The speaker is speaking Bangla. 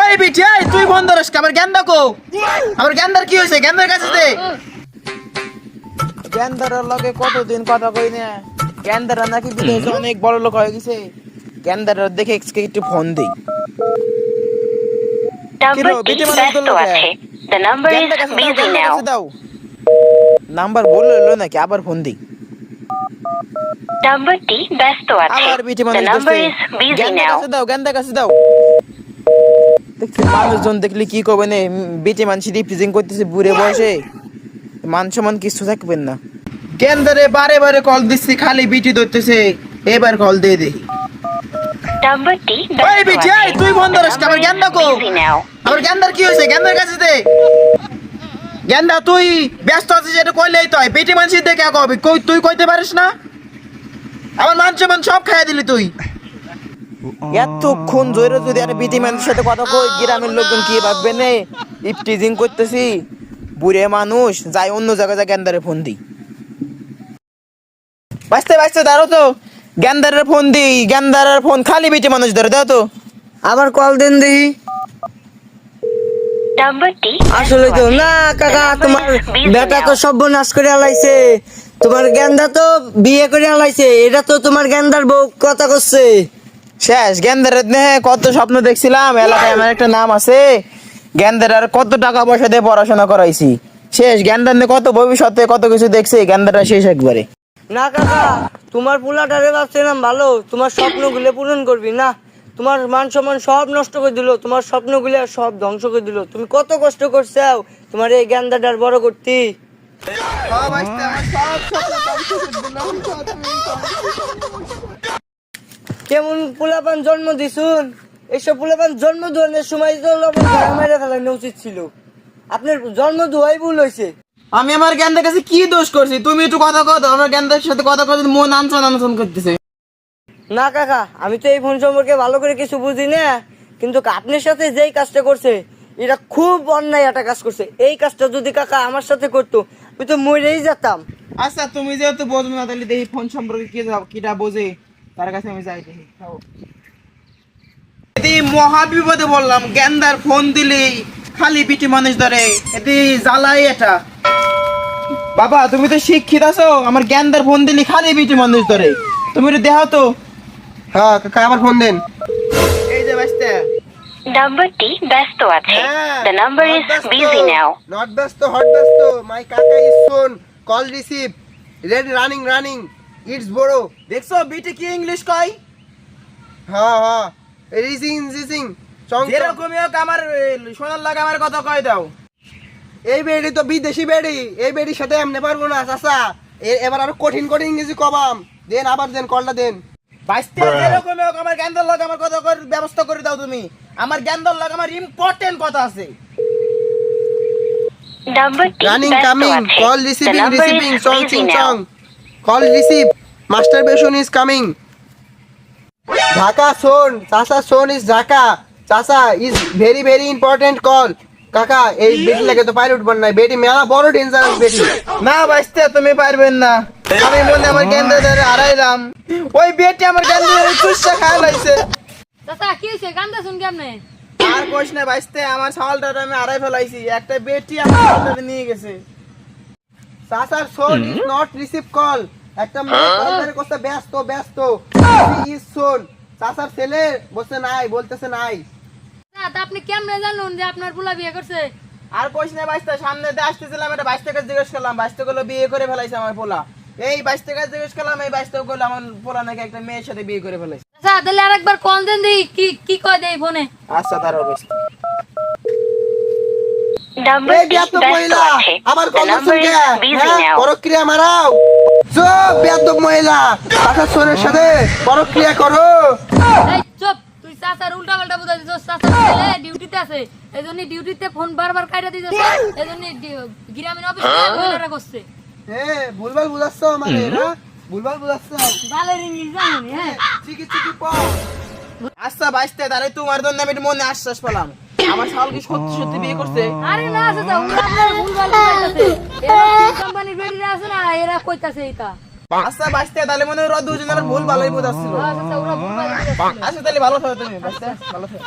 ওই বিটি তুই ফোন ধরিস আমার গেন্দা কো। আমার গেন্দার কি হয়েছে? গেন্দার কাছে দে। গেন্দারের লগে কতদিন কথা কই না? গেন্দার নাকি বিদেশে অনেক বড় লোক হয়ে গেছে। গেন্দার দেখে আজকে একটু ফোন দেই। নাম্বার নাম্বার বলল নাকি? আবার ফোন দিই। নাম্বারটি ব্যস্ত আছে। আবার বিটি the number is busy now দাও গেন্দার কাছে দাও। মানুষজন দেখলে কি করবে না? বিটি মানুষ রিপ্রেজেন্ট করতেছে বুড়ে বয়সে। মান সমান কিছু থাকবেন না। গেন্দারে বারে বারে কল দিচ্ছি খালি বিটি ধরতেছে। এবার কল দিয়ে দে। ওই বিটি এই তুই ফোন দ্য ধরিস আমার গেন্দা কো। আমার গেন্দার কি হয়েছে? গেন্দার কাছে দে। গেন্দা তুই ব্যস্ত আছিস এটা কইলেই তো হয়। বেটি মানুষ দেখে কবে? কই তুই কইতে পারিস না? আমার মান সম্মান সব খাইয়া দিলি তুই। এতক্ষণ জোরে যদি আর বিটি মানুষের সাথে কথা কই গ্রামের লোকজন কি ভাববে নে? ইফটিজিং করতেছি বুড়ে মানুষ যাই অন্য জায়গায় যা গেন্দারে ফোন দিই। বাঁচতে বাঁচতে দাঁড়ো তো। গেন্দারের ফোন দিই গেন্দারের ফোন খালি বিটি মানুষ ধরে দাও তো। আবার কল দেন নাম্বারটি আসলে তো না কাকা তোমার বেটা তো সর্বনাশ করে আলাইছে। তোমার গেন্দা তো বিয়ে করে আলাইছে। এটা তো তোমার গেন্দার বউ কথা করছে শেষ গেন্দারের দেহে কত স্বপ্ন দেখছিলাম এলাকায় আমার একটা নাম আছে। গেন্দার আর কত টাকা পয়সা দিয়ে পড়াশোনা করাইছি। শেষ গেন্দার কত ভবিষ্যতে কত কিছু দেখছি গেন্দারটা শেষ একবারে। না কাকা তোমার পোলাটারে ভাবছিলাম ভালো তোমার স্বপ্নগুলো পূরণ করবি না। তোমার মান সম্মান সব নষ্ট করে দিল তোমার স্বপ্নগুলো সব ধ্বংস করে দিল। তুমি কত কষ্ট করছাও তোমার এই গেন্দাটার বড় করতি। কেমন পোলাপান জন্ম দিছুন এইসব পোলাপান জন্ম দেওয়ার সময় তো লবণ মেরে ফেলানো উচিত ছিল। আপনার জন্ম দুয়াই ভুল হয়েছে। আমি আমার গেন্দার কাছে কি দোষ করছি? তুমি একটু কথা তো আমার গেন্দার সাথে কথা কথা মন আনসন আনসন করতেছে। না কাকা আমি তো এই ফোন সম্পর্কে ভালো করে কিছু বুঝি না কিন্তু আপনার সাথে যেই কাজটা করছে এটা খুব অন্যায় একটা কাজ করছে। এই কাজটা যদি কাকা আমার সাথে করতো আমি তো মরেই যেতাম। আচ্ছা তুমি যেহেতু বোঝো না তাহলে দেখি ফোন সম্পর্কে কি কিটা বোঝে। তার কাছে আমি যাই দেখি খাও। মহা বিপদে বললাম গেন্দার ফোন দিলেই খালি পিটি মানুষ ধরে। জ্বালাই এটা। বাবা তুমি তো শিক্ষিত আছো আমার গেন্দার ফোন দিলি খালি পিটি মানুষ ধরে। তুমি দেখাও তো। হ্যাঁ কাকা আবার ফোন দেন। এই যে বাঁচতে নাম্বারটি ব্যস্ত আছে। The number is busy now not ব্যস্ত হট ব্যস্ত। মাই কাকা is son call receive red running running it's বড় দেখছ বিটি কি ইংলিশ কয় হ্যাঁ হ্যাঁ রিসিং চং যেরকমই হোক আমার সোনার লাগা আমার কথা কয় দাও। এই বেড়ি তো বিদেশি বেড়ি। এই বেড়ির সাথে এমনি পারব না চাচা। এবার আরও কঠিন কঠিন ইংরেজি কবাম। দেন আবার দেন কলটা দেন। যেরকমই হোক আমার জ্ঞানদার লাগে আমার কথা কর ব্যবস্থা করে দাও তুমি। আমার জ্ঞানদার লাগে আমার ইম্পর্টেন্ট কথা আছে। Running coming call receiving receiving busy চিং চং call receive masturbation is coming Dhaka son চাচা সোন ইজ ঢাকা। চাচা is very very important call কাকা এই বেটি লাগে তো পাইরে উঠবেন না বেটি মেলা বড় ডেঞ্জারাস বেটি। না বাইশতে তুমি পারবেন না। আমি মনে আমার জ্ঞানদার ধরে হারাইলাম। ওই বেটি আমার জ্ঞানদার চুষা খায় লাইছে। চাচা কি হয়েছে গান্দা শুন কেমনে আর কোশ না বাইশতে আমার সওয়ালটা আমি হারাই ফেলাইছি। একটা বেটি আমার নিয়ে গেছে। চাচার son is not receive call একটা মেয়ে কল ধরে ব্যস্ত ব্যস্ত ইজ সোন চাচার ছেলে বলছে নাই বলতেছে নাই. তা আপনি কেমনে জানুন যে আপনার পোলা বিয়ে করছে? আর কোশ না বাইশতে সামনে দিয়ে আসতেছিলাম এটা বাইশ টাকা জিজ্ঞেস করলাম বাইশ টাকা বিয়ে করে ফেলাইছে আমার পোলা এই বাইশ টাকা জিজ্ঞেস করলাম এই বাইশ টাকা আমার পোলা নাকি একটা মেয়ের সাথে বিয়ে করে ফেলাইছে। চাচা তাহলে আরেকবার কল দেন দিই কি কি কয় দেই ফোনে? আচ্ছা তার অবস্থা এই নাম্বারটি বিয়াত ব্যস্ত মহিলা আছে আবার দ্য কল নাম্বার করছেন ইজ কে হ্যাঁ নাও পরক্রিয়া মারাও। চুপ বিয়াত মহিলা। চাচার সোনের সাথে পরক্রিয়া করো। চুপ। তুই চাচার উল্টা পাল্টা বুঝাই দিছস। চাচার ছেলে ডিউটিতে আছে। এজন্য ডিউটিতে ফোন বারবার কাইটা দিতেছে। এজন্য ডি- গ্রামীণ অফিসে মহিলারা করছে। হ্যাঁ ভুলভাল বুঝাচ্ছ আমারে না ভুলভাল বুঝাচ্ছ? ভালো ইংলিশ জানি হ্যাঁ? চিকি চিকি পাও আচ্ছা বাইশতে তাহলে তোমার জন্য আমি মনে আশ্বাস পেলাম। আমার শাল কি সত্যি সত্যি বিয়ে করছে? আরে না চাচা ওরা আপনার ভুল ভালো কইতাছে এরা কোম্পানির বেটিরা আছে না? এরা কইতাছে এটা আচ্ছা বাইশতে তাহলে মনে হয় দুজন আমার ভুল ভালোই বোঝাচ্ছিল। চাচা ওরা ভুল ভালো বুঝাইছে আচ্ছা তাহলে ভালো থাকো তুমি বাইশতে ভালো থাকো।